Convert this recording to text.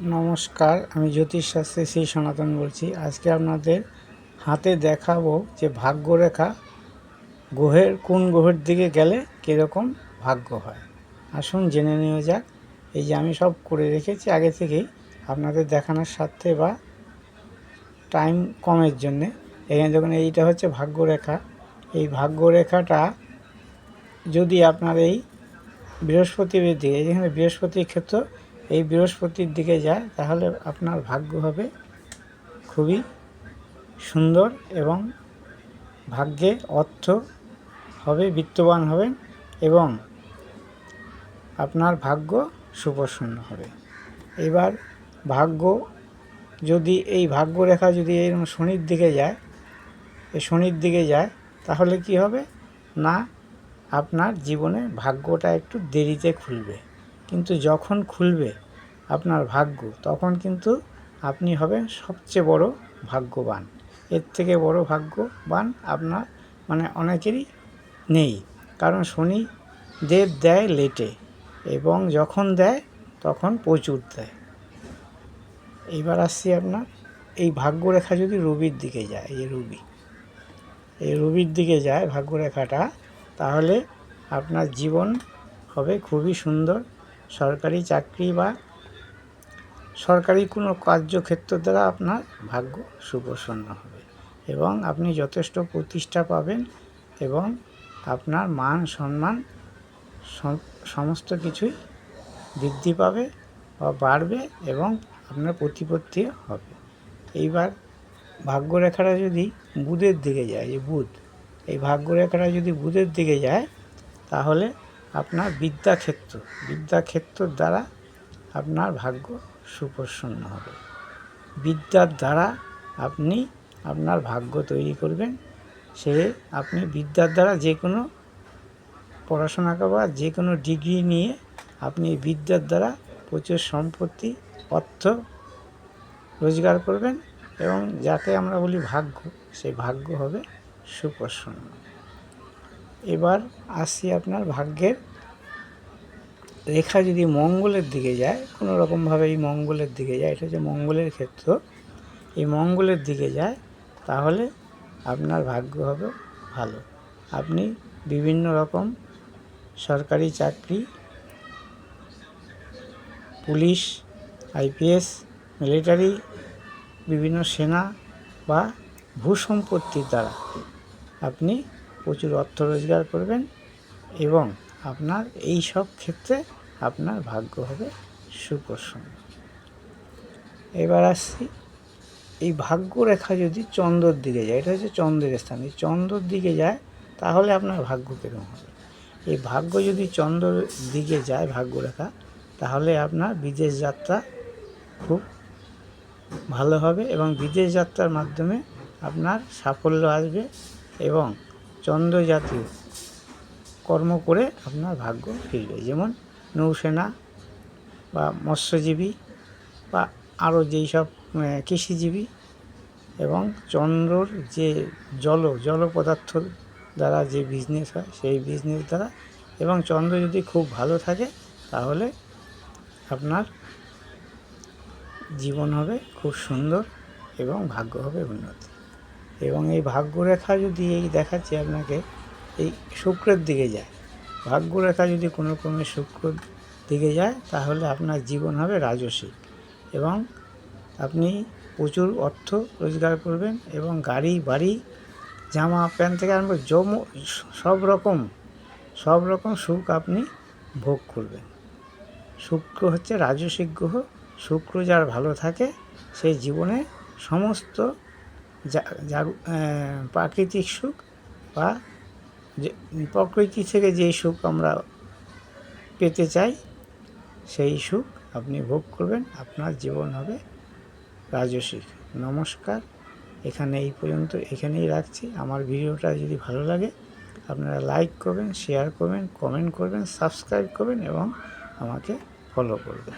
নমস্কার, আমি জ্যোতিষ জ্যোতিষশাস্ত্রী শ্রী সনাতন বলছি। আজকে আপনাদের হাতে দেখাবো যে ভাগ্যরেখা গ্রহের কোন গ্রহের দিকে গেলে কীরকম ভাগ্য হয়। আসুন জেনে নেওয়া যাক। এই যে আমি সব করে রেখেছি, আগে থেকেই আপনাদের দেখানোর স্বার্থে বা টাইম কমের জন্যে। এখানে দেখুন, এইটা হচ্ছে ভাগ্যরেখা। এই ভাগ্যরেখাটা যদি আপনার এই বৃহস্পতির দিকে যেখানে বৃহস্পতির ক্ষেত্র এই বৃহস্পতির দিকে যায়, তাহলে আপনার ভাগ্য হবে খুবই সুন্দর এবং ভাগ্যে অর্থ হবে, বিত্তবান হবেন এবং আপনার ভাগ্য সুপ্রসন্ন হবে। এবার ভাগ্য যদি, এই ভাগ্যরেখা যদি এরকম শনির দিকে যায়, এই শনির দিকে যায়, তাহলে কি হবে? না, আপনার জীবনে ভাগ্যটা একটু দেরিতে খুলবে। কিন্তু যখন খুলবে আপনার ভাগ্য, তখন কিন্তু আপনি হবেন সবচেয়ে বড় ভাগ্যবান। এর থেকে বড় ভাগ্যবান আপনার মানে অনেকেরই নেই। কারণ শনি দেব দেয় লেটে এবং যখন দেয়, তখন প্রচুর দেয়। এইবার আসছি আপনার, এই ভাগ্যরেখা যদি রবির দিকে যায়, এই রবি, এই রবির দিকে যায় ভাগ্যরেখাটা, তাহলে আপনার জীবন হবে খুবই সুন্দর। সরকারি চাকরি বা সরকারি কোনো কার্যক্ষেত্র দ্বারা আপনার ভাগ্য সুপ্রসন্ন হবে এবং আপনি যথেষ্ট প্রতিষ্ঠা পাবেন এবং আপনার মান, সম্মান সমস্ত কিছুই বৃদ্ধি পাবে বা বাড়বে এবং আপনার প্রতিপত্তি হবে। এইবার ভাগ্যরেখাটা যদি বুধের দিকে যায় যে বুধ, এই ভাগ্যরেখাটা যদি বুধের দিকে যায়, তাহলে আপনার বিদ্যাক্ষেত্র বিদ্যাক্ষেত্রর দ্বারা আপনার ভাগ্য সুপ্রসন্ন হবে। বিদ্যার দ্বারা আপনি আপনার ভাগ্য তৈরি করবেন। সে আপনি বিদ্যার দ্বারা যে কোনো পড়াশোনা বা যে কোনো ডিগ্রি নিয়ে আপনি বিদ্যার দ্বারা প্রচুর সম্পত্তি, অর্থ রোজগার করবেন এবং যাকে আমরা বলি ভাগ্য, সেই ভাগ্য হবে সুপ্রসন্ন। এবার আসি আপনার ভাগ্যের রেখা যদি মঙ্গলের দিকে যায়, কোনো রকমভাবে এই মঙ্গলের দিকে যায়, এটা হচ্ছে মঙ্গলের ক্ষেত্র। এই মঙ্গলের দিকে যায়, তাহলে আপনার ভাগ্য হবে ভালো। আপনি বিভিন্ন রকম সরকারি চাকরি, পুলিশ, আইপিএস, মিলিটারি, বিভিন্ন সেনা বা ভূসম্পত্তির দ্বারা আপনি প্রচুর অর্থ রোজগার করবেন এবং আপনার এই সব ক্ষেত্রে আপনার ভাগ্য হবে সুপ্রসন্ন। এবার আসছি, এই ভাগ্য রেখা যদি চন্দ্রর দিকে যায়, এটা হচ্ছে চন্দ্রের স্থান, এই চন্দ্রর দিকে যায়, তাহলে আপনার ভাগ্য কীরকম হবে? এই ভাগ্য যদি চন্দ্রর দিকে যায় ভাগ্য রেখা তাহলে আপনার বিদেশ যাত্রা খুব ভালো হবে এবং বিদেশ যাত্রার মাধ্যমে আপনার সাফল্য আসবে এবং চন্দ্র জাতীয় কর্ম করে আপনার ভাগ্য ফিরবে। যেমন নৌসেনা বা মৎস্যজীবী বা আরও যেই সব কৃষিজীবী এবং চন্দ্রর যে জল জল পদার্থ দ্বারা যে বিজনেস হয়, সেই বিজনেস দ্বারা এবং চন্দ্র যদি খুব ভালো থাকে, তাহলে আপনার জীবন হবে খুব সুন্দর এবং ভাগ্য হবে উন্নতি। এবং এই ভাগ্যরেখা যদি এই দেখাচ্ছে আপনাকে, এই শুক্রের দিকে যায়। ভাগ্যরেখা যদি কোনো ক্রমে শুক্রর দিকে যায়, তাহলে আপনার জীবন হবে রাজসিক এবং আপনি প্রচুর অর্থ রোজগার করবেন এবং গাড়ি, বাড়ি, জামা, প্যান্ট থেকে আরম্ভ জম, সব রকম সব রকম সুখ আপনি ভোগ করবেন। শুক্র হচ্ছে রাজসিক গ্রহ। শুক্র যার ভালো থাকে সেই জীবনে সমস্ত প্রাকৃতিক সুখ বা যে প্রকৃতি থেকে যেই সুখ আমরা পেতে চাই, সেই সুখ আপনি ভোগ করবেন, আপনার জীবন হবে রাজসিক। নমস্কার, এখানে এই পর্যন্ত, এখানেই রাখছি। আমার ভিডিওটা যদি ভালো লাগে, আপনারা লাইক করবেন, শেয়ার করবেন, কমেন্ট করবেন, সাবস্ক্রাইব করবেন এবং আমাকে ফলো করবেন।